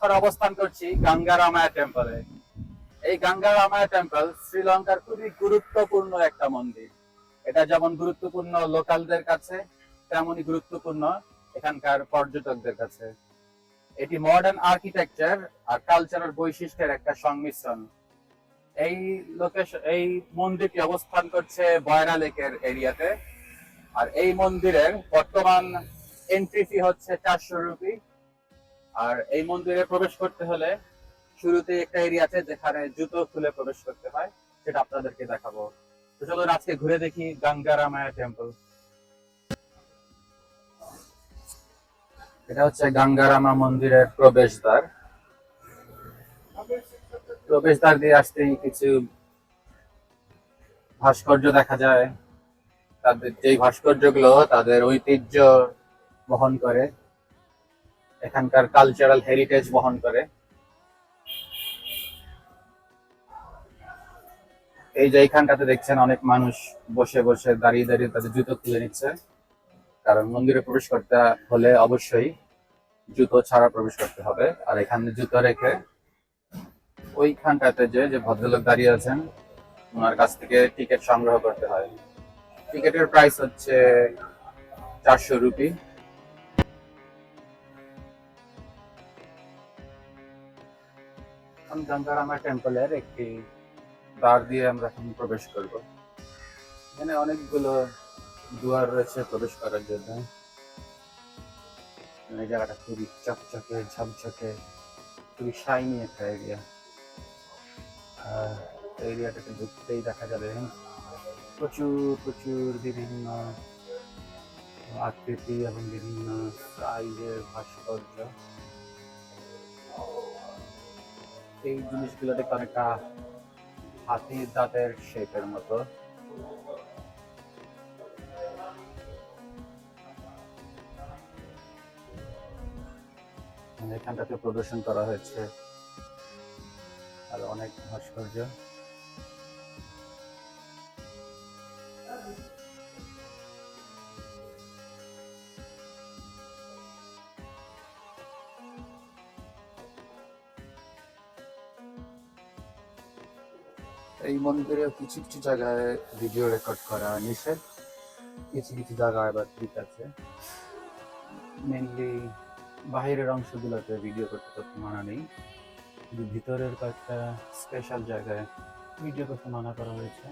এখন অবস্থান করছি গঙ্গা রামায়া টেম্পলে এই গঙ্গা রামায়া টেম্পল শ্রীলঙ্কার খুবই গুরুত্বপূর্ণ একটা মন্দির। এটা যেমন গুরুত্বপূর্ণ লোকালদের কাছে, তেমনই গুরুত্বপূর্ণ এখানকার পর্যটকদের কাছে। এটি মডার্ন আর্কিটেকচার আর কালচারাল বৈশিষ্ট্যের একটা সংমিশ্রণ। এই লোকেশন এই মন্দিরটি অবস্থান করছে বয়রা লেকের এরিয়াতে। আর এই মন্দিরের বর্তমান এন্ট্রি ফি হচ্ছে চারশো রুপি আর এই মন্দিরে প্রবেশ করতে হলে শুরুতে একটা এরিয়া আছে যেখানে জুতো খুলে প্রবেশ করতে হয়, সেটা আপনাদেরকে দেখাবো। তো আজকে ঘুরে দেখি গঙ্গারামায়া টেম্পল এটা হচ্ছে গঙ্গারামা মন্দিরের প্রবেশদ্বার। প্রবেশদ্বার দিয়ে আসতেই কিছু ভাস্কর্য দেখা যায়। তাদের যেই ভাস্কর্যগুলো, তাদের ঐতিহ্য বহন করে। এখানকার কালচারাল হেরিটেজ বহন করে। এই যে এইখানটাতে দেখছেন অনেক মানুষ বসে বসে দাঁড়িয়ে দাঁড়িয়ে তাদের জুতো খুলে নিচ্ছে। কারণ মন্দিরে প্রবেশ করতে হলে অবশ্যই জুতো ছাড়া প্রবেশ করতে হবে। আর এখানে জুতো রেখে ওইখানটাতে যে যে ভদ্রলোক দাঁড়িয়ে আছেন, ওনার কাছ থেকে টিকিট সংগ্রহ করতে হয়। টিকিটের প্রাইস হচ্ছে চারশো রুপি এখন গঙ্গারামা টেম্পলের একটি দ্বার দিয়ে আমরা এখন প্রবেশ করব। এখানে অনেকগুলো দুয়ার রয়েছে প্রবেশ করার জন্য। এই জায়গাটা খুবই চকচকে, ঝকঝকে, খুবই শাইনি একটা এরিয়া আর এরিয়াটাতে ঢুকতেই দেখা যাবে। প্রচুর প্রচুর বিভিন্ন আকৃতি এবং বিভিন্ন সাইজের ভাস্কর্য। এই জিনিসগুলো দেখতে অনেকটা হাতির দাঁতের শেপের মতো। এখানটাতে প্রদর্শন করা হয়েছে। আর অনেক ভাস্কর্য। এই মন্দিরে কিছু কিছু জায়গায় ভিডিও রেকর্ড করা নিষেধ। কিছু কিছু জায়গায় আবার ঠিক আছে। মেনলি বাইরের অংশগুলোতে ভিডিও করতে তো মানা নেই। কিন্তু ভিতরের কয়েকটা স্পেশাল জায়গায় ভিডিও করতে মানা করা হয়েছে।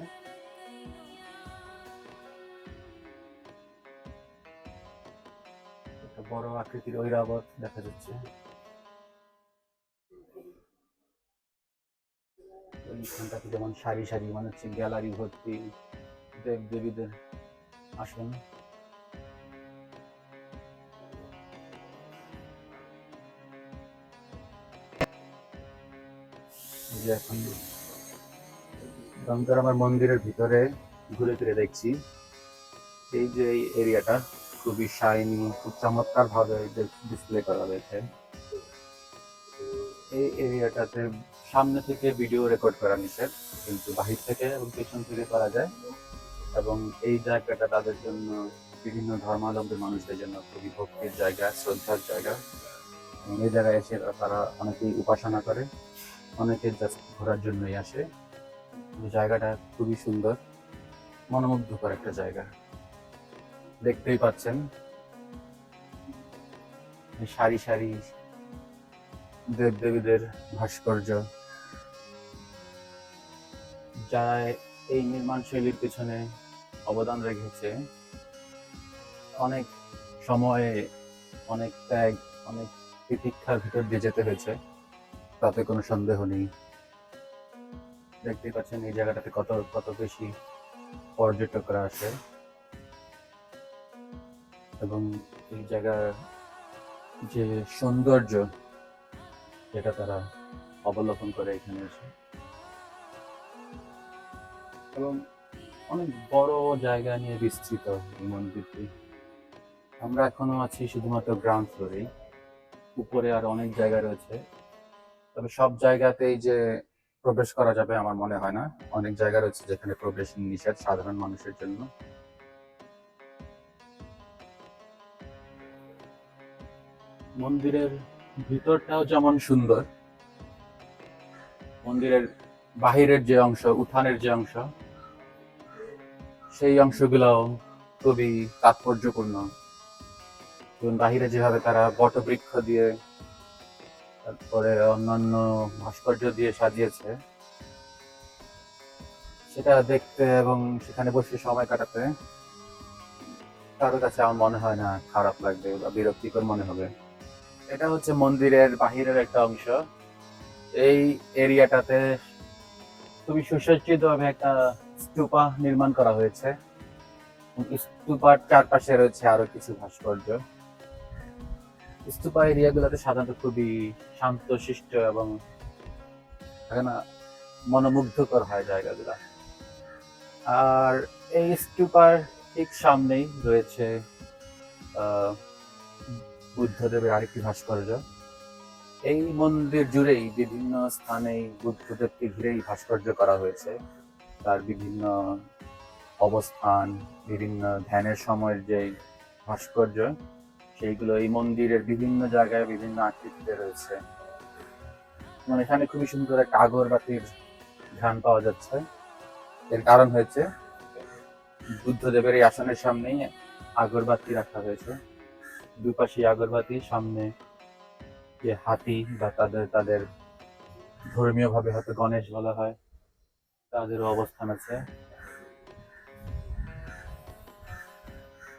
বড় আকৃতির ঐরাবত দেখা যাচ্ছে। ওইখানটাতে যেমন সারি সারি মানে হচ্ছে গ্যালারি ভর্তি, দেব দেবীদের আসন। এখন গঙ্গারামার মন্দিরের ভিতরে ঘুরে ফিরে দেখছি। এই যে এই এরিয়াটা খুবই শাইনি খুব চমৎকার ভাবে ডিসপ্লে করা হয়েছে। এই এরিয়াটাতে সামনে থেকে ভিডিও রেকর্ড করা নিষেধ, কিন্তু বাহির থেকে এবং পেছন থেকে করা যায়। এবং এই জায়গাটা তাদের জন্য বিভিন্ন ধর্মাবলম্বী মানুষদের জন্য খুবই ভক্তির জায়গা, শ্রদ্ধার জায়গা। এই জায়গায় এসে তারা অনেকেই উপাসনা করে অনেকে ঘোরার জন্যই আসে। জায়গাটা খুবই সুন্দর, মনোমুগ্ধকর একটা জায়গা। দেখতেই পাচ্ছেন। সারি সারি দেব দেবীদের ভাস্কর্য, যারা এই নির্মাণ শৈলীর পিছনে অবদান রেখেছে। অনেক সময়ে অনেক ত্যাগ, অনেক তিতিক্ষার ভিতর দিয়ে যেতে হয়েছে, তাতে কোনো সন্দেহ নেই। দেখতেই পাচ্ছেন এই জায়গাটাতে কত কত বেশি পর্যটকরা আসে। এবং এই জায়গার যে সৌন্দর্য যেটা তারা অবলোকন করে এখানে এসে। এবং অনেক বড় জায়গা নিয়ে বিস্তৃত এই মন্দিরটি। আমরা এখনও আছি শুধুমাত্র গ্রাউন্ড ফ্লোরেই উপরে আর অনেক জায়গা রয়েছে। তবে সব জায়গাতেই যে প্রবেশ করা যাবে আমার মনে হয় না। অনেক জায়গা রয়েছে যেখানে প্রবেশ নিষেধ সাধারণ মানুষের জন্য। মন্দিরের ভিতরটাও যেমন সুন্দর, মন্দিরের বাহিরের যে অংশ, উঠানের যে অংশ, সেই অংশগুলোও খুবই তাৎপর্যপূর্ণ। বাহিরে যেভাবে তারা বটবৃক্ষ দিয়ে, তারপরে অন্যান্য ভাস্কর্য দিয়ে সাজিয়েছে, সেটা দেখতে এবং সেখানে বসে সময় কাটাতে কারোর কাছে আমার মনে হয় না খারাপ লাগবে বা বিরক্তিকর মনে হবে। এটা হচ্ছে মন্দিরের বাহিরের একটা অংশ। এই এরিয়াটাতে খুবই সুসজ্জিত ভাবে একটা স্তূপা নির্মাণ করা হয়েছে। স্তূপার চারপাশে রয়েছে আরও কিছু ভাস্কর্য। স্তূপা এরিয়াগুলোতে সাধারণত খুবই শান্ত শিষ্ট এবং মনোমুগ্ধকর হয় জায়গাগুলো। আর এই স্তূপার ঠিক সামনেই রয়েছে আহ, বুদ্ধদেবের আরেকটি ভাস্কর্য। এই মন্দির জুড়েই বিভিন্ন স্থানে বুদ্ধদেবকে ঘিরেই ভাস্কর্য করা হয়েছে। তার বিভিন্ন অবস্থান, বিভিন্ন ধ্যানের সময়ের যে ভাস্কর্য, সেইগুলো এই মন্দিরের বিভিন্ন জায়গায় বিভিন্ন আকৃতিতে রয়েছে। মানে এখানে খুবই সুন্দর একটা আগরবাতির ঘ্রাণ পাওয়া যাচ্ছে। এর কারণ হয়েছে, বুদ্ধদেবের এই আসনের সামনেই আগরবাতি রাখা হয়েছে। দুপাশে আগরবাতি, সামনে যে হাতি বা তাদের তাদের ধর্মীয় ভাবে হয়তো গণেশ বলা হয়, তাদেরও অবস্থান আছে।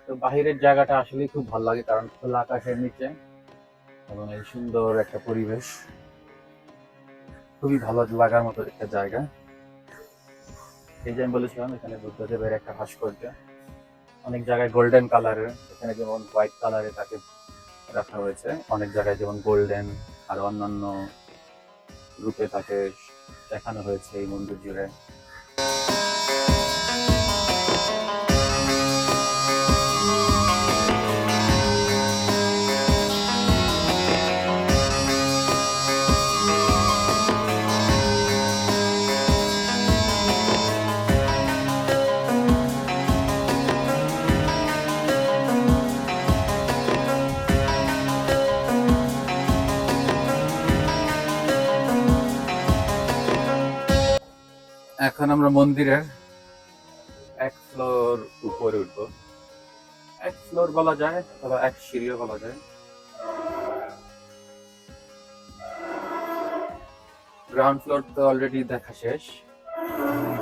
তো বাহিরের জায়গাটা আসলে খুব ভালো লাগে, কারণ খোলা আকাশের নিচে এবং এই সুন্দর একটা পরিবেশ। খুবই ভালো লাগার মতো একটা জায়গা। এই যে আমি বলেছিলাম, এখানে বুদ্ধদেবের একটা ভাস্কর্য। অনেক জায়গায় গোল্ডেন কালারের এখানে যেমন হোয়াইট কালারে তাকে রাখা হয়েছে। অনেক জায়গায় যেমন গোল্ডেন আর অন্যান্য রূপে তাকে দেখানো হয়েছে এই মন্দির জুড়ে। এখন আমরা মন্দিরের এক ফ্লোর উপরে উঠবো। এক ফ্লোর বলা যায় অথবা এক সিঁড়িও বলা যায়। গ্রাউন্ড ফ্লোর তো অলরেডি দেখা শেষ।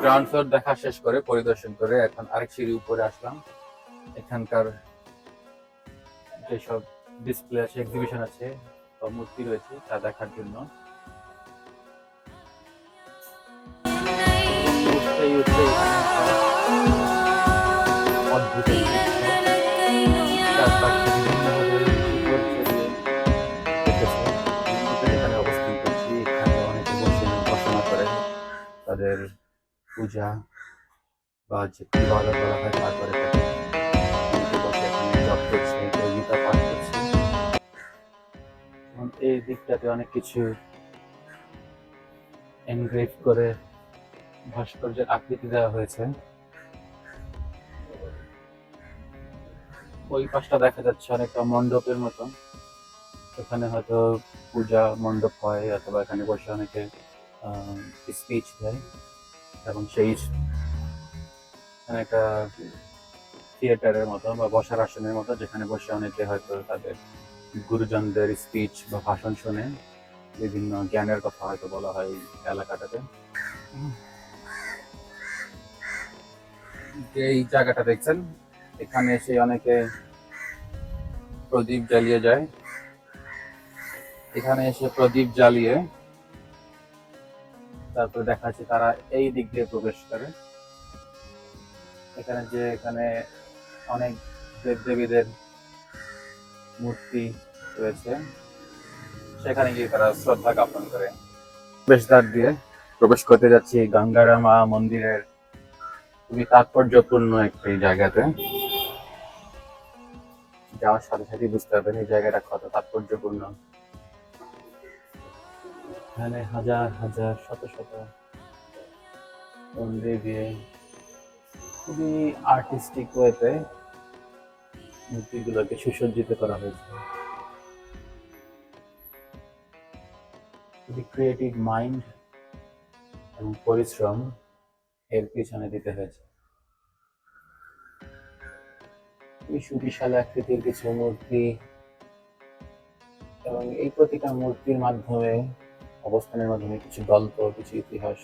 গ্রাউন্ড ফ্লোর দেখা শেষ করে পরিদর্শন করে এখন আরেক সিঁড়ি উপরে আসলাম। এখানকার যেসব ডিসপ্লে আছে এক্সিবিশন আছে বা মূর্তি রয়েছে, তা দেখার জন্য। পূজা বা যে ইবাদত হয় করে পাঠ করছে এই দিকটাতে অনেক কিছু এনগ্রেভ করে ভাস্কর্যের আকৃতি দেওয়া হয়েছে। ওই পাশটা দেখা যাচ্ছে অনেকটা মণ্ডপের মতো। এখানে হয়তো পূজা মণ্ডপ হয়, অথবা এখানে বসে অনেকে স্পিচ দেয়। এবং সেই একটা থিয়েটারের মতো বা বসার আসনের মতো, যেখানে বসে অনেকে হয়তো তাদের গুরুজনদের স্পিচ বা ভাষণ শুনে বিভিন্ন জ্ঞানের কথা হয়তো বলা হয় এলাকাটাতে। যে এই জায়গাটা দেখছেন, এখানে এসে অনেকে প্রদীপ জ্বালিয়ে যায়। এখানে এসে প্রদীপ জ্বালিয়ে তারপর দেখা যাচ্ছে তারা এই দিক দিয়ে প্রবেশ করে। এখানে যে এখানে অনেক দেব দেবীদের মূর্তি রয়েছে। সেখানে গিয়ে তারা শ্রদ্ধা জ্ঞাপন করে। প্রবেশদ্বার দিয়ে প্রবেশ করতে যাচ্ছি গঙ্গারা মা মন্দিরের খুবই তাৎপর্যপূর্ণ একটি জায়গাতে। যাওয়ার সাথে সাথে বুঝতে পারবেন এই জায়গাটা কত তাৎপর্যপূর্ণ। এখানে হাজার হাজার, শত শত দিয়ে খুবই আর্টিস্টিক ওয়েতে মূর্তিগুলোকে সুসজ্জিত করা হয়েছে। খুবই ক্রিয়েটিভ মাইন্ড এবং পরিশ্রম এর পিছনে দিতে হয়েছে। এই সুবিশাল আকৃতির কিছু মূর্তি এবং এই প্রতিটা মূর্তির মাধ্যমে অবস্থানের মাধ্যমে কিছু গল্প, কিছু ইতিহাস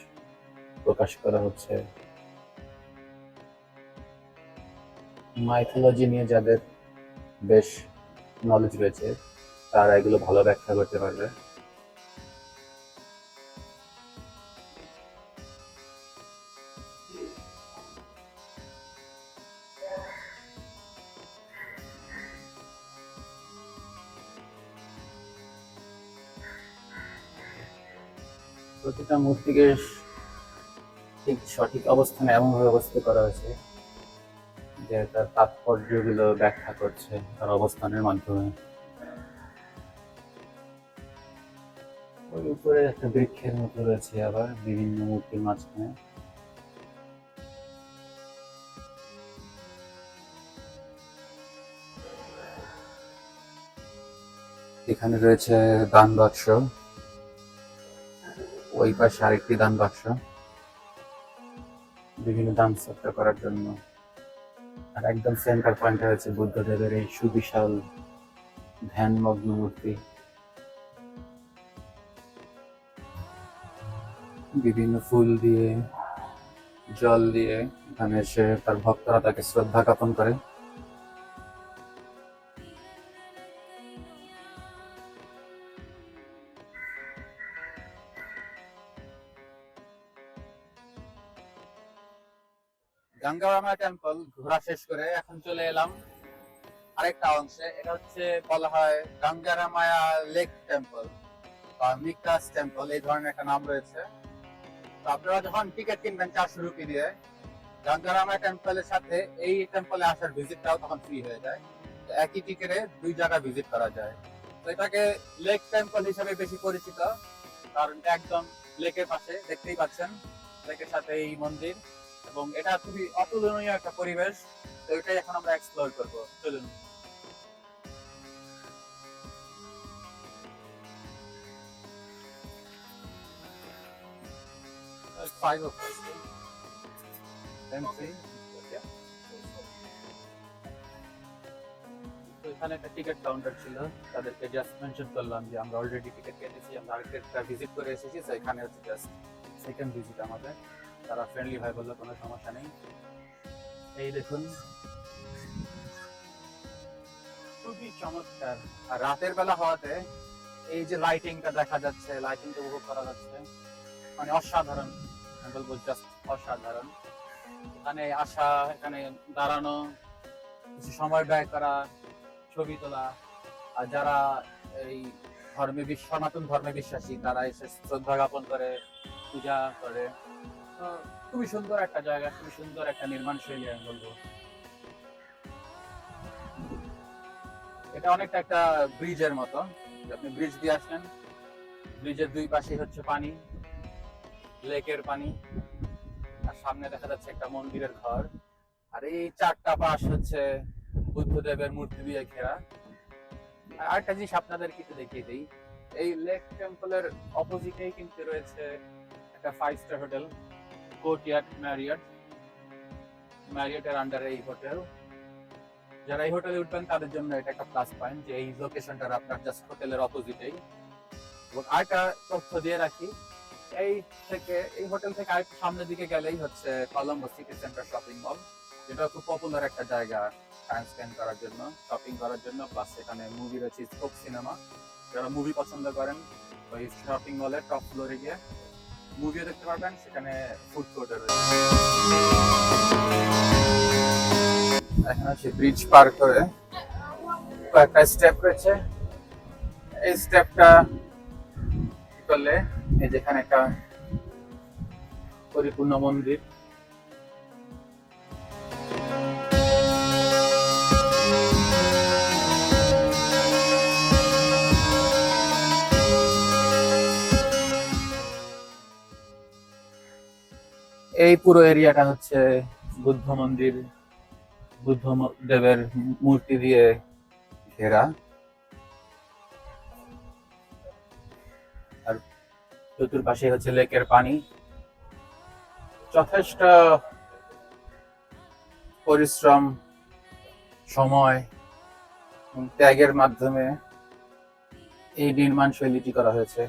প্রকাশ করা হচ্ছে। মাইথোলজি নিয়ে যাদের বেশ নলেজ রয়েছে, তারা এগুলো ভালো ব্যাখ্যা করতে পারবে। প্রতিটা মূর্তিকে ঠিক সঠিক অবস্থানে এমনভাবে অবস্থিত করা হয়েছে যে তার তাৎপর্যগুলো ব্যাখ্যা করছে তার অবস্থানের মাধ্যমে। ওই উপরে একটা বৃক্ষের মতো রয়েছে আবার, বিভিন্ন মূর্তির মাঝখানে। এখানে রয়েছে দান বাক্স। ওই পাশে আরেকটি দান বাক্স। বিভিন্ন দান সত্য করার জন্য। আর একদম সেন্টার পয়েন্টে হয়েছে বুদ্ধদেবের এই সুবিশাল ধ্যানমগ্ন মূর্তি। বিভিন্ন ফুল দিয়ে, জল দিয়ে, এখানে এসে তার ভক্তরা তাকে শ্রদ্ধা জ্ঞাপন করে। গঙ্গারামা টেম্পল ঘোরা শেষ করে এখন চলে এলাম আরেকটা অংশে। এটা হচ্ছে বলা হয় গঙ্গারামায়া লেক টেম্পল বা মিকাস টেম্পল এই ধরনের একটা নাম রয়েছে। তো আপনারা যখন টিকিট কিনবেন চারশো রুপি দিয়ে, গঙ্গারামা টেম্পলের সাথে এই টেম্পলে আসার ভিজিটটাও তখন ফ্রি হয়ে যায়। তো একই টিকিটে দুই জায়গা ভিজিট করা যায়। তো এটাকে লেক টেম্পল হিসেবে বেশি পরিচিত, কারণ একদম লেকের পাশে, দেখতেই পাচ্ছেন লেকের সাথে এই মন্দির। এবং এটা খুবই অতুলনীয় একটা পরিবেশ তো এটাই এখন আমরা এক্সপ্লোর করব। চলুন। Five of us. Then তো এখানে একটা টিকিট কাউন্টার ছিল তাদেরকে জাস্ট মেনশন করলাম যে আমরা অলরেডি টিকিট কেটেছি আমরা আরেকটা ভিজিট করে এসেছি তো এখানে হচ্ছে জাস্ট সেকেন্ড ভিজিট আমাদের। তারা ফ্রেন্ডলি ভাই বলল, কোনো সমস্যা নেই। এই দেখুন। খুবই চমৎকার। আর রাতের বেলা হওয়াতে এই যে লাইটিংটা দেখা যাচ্ছে লাইটিংটা উপভোগ করা যাচ্ছে মানে অসাধারণ। আমি বলব জাস্ট অসাধারণ। এখানে আসা, এখানে দাঁড়ানো, কিছু সময় ব্যয় করা, ছবি তোলা। আর যারা এই ধর্মে বিশ্ব সনাতন ধর্মে বিশ্বাসী, তারা এসে শ্রদ্ধা জ্ঞাপন করে, পূজা করে। খুবই সুন্দর একটা জায়গা, খুবই সুন্দর একটা নির্মাণ শৈলী আমি বলব। এটা অনেকটা একটা ব্রিজের মতো। আপনি ব্রিজ দিয়ে আসলেন, ব্রিজের দুই পাশে হচ্ছে পানি, লেকের পানি, আর সামনে দেখা যাচ্ছে একটা মন্দিরের ঘর। আর এই চারটা পাশ হচ্ছে বুদ্ধদেবের মূর্তি দিয়ে ঘেরা। আর আরেকটা জিনিস আপনাদের কিছু দেখিয়ে দিই, এই লেক টেম্পলের অপোজিটেই কিন্তু রয়েছে একটা five star hotel Courtyard Marriott ম্যারিয়টের আন্ডারে এই হোটেল যারা এই হোটেলে উঠবেন, তাদের জন্য এটা একটা প্লাস পয়েন্ট যে এই লোকেশনটা আপনার জাস্ট হোটেলের অপোজিটেই এবং আরেকটা তথ্য দিয়ে রাখি, এই থেকে, এই হোটেল থেকে আরেকটু সামনের দিকে গেলেই হচ্ছে Colombo city centre shopping mall যেটা খুব পপুলার একটা জায়গা টাইম স্পেন্ড করার জন্য শপিং করার জন্য প্লাস সেখানে মুভি রয়েছে স্কোপ সিনেমা যারা মুভি পছন্দ করেন, ওই শপিং মলের টপ ফ্লোরে গিয়ে মুভিও দেখতে পারবেন, সেখানে ফুড কোর্টে রয়েছে। এখন হচ্ছে ব্রিজ পার করে কয়েকটা স্টেপ রয়েছে। এই স্টেপটা করলে এই যেখানে একটা পরিপূর্ণ মন্দির এই পুরো এরিয়াটা হচ্ছে বুদ্ধ মন্দির, বুদ্ধ দেবের মূর্তি দিয়ে ঘেরা। আর চতুর্পাশে হচ্ছে লেকের পানি। যথেষ্ট পরিশ্রম, সময় ত্যাগের মাধ্যমে এই নির্মাণ শৈলীটি করা হয়েছে।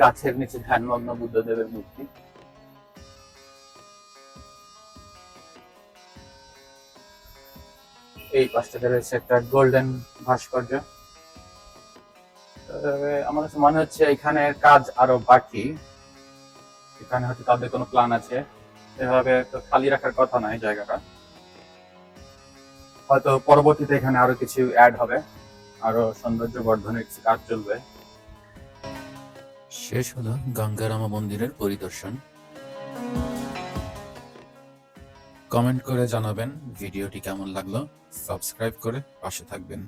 গাছের নিচে ধ্যানমগ্ন বুদ্ধদেবের মূর্তি। এই পাশটাতে রয়েছে একটা গোল্ডেন ভাস্কর্য। আমার কাছে মনে হচ্ছে এখানে কাজ আরও বাকি। এখানে হয়তো তাদের কোনো প্ল্যান আছে। এভাবে খালি রাখার কথা নয় জায়গাটা। হয়তো পরবর্তীতে এখানে আরও কিছু অ্যাড হবে। আরও সৌন্দর্য বর্ধনের কিছু কাজ চলবে। শেষ হলো গঙ্গারামা মন্দিরের পরিদর্শন। কমেন্ট করে জানাবেন ভিডিওটি কেমন লাগল, সাবস্ক্রাইব করে পাশে থাকবেন।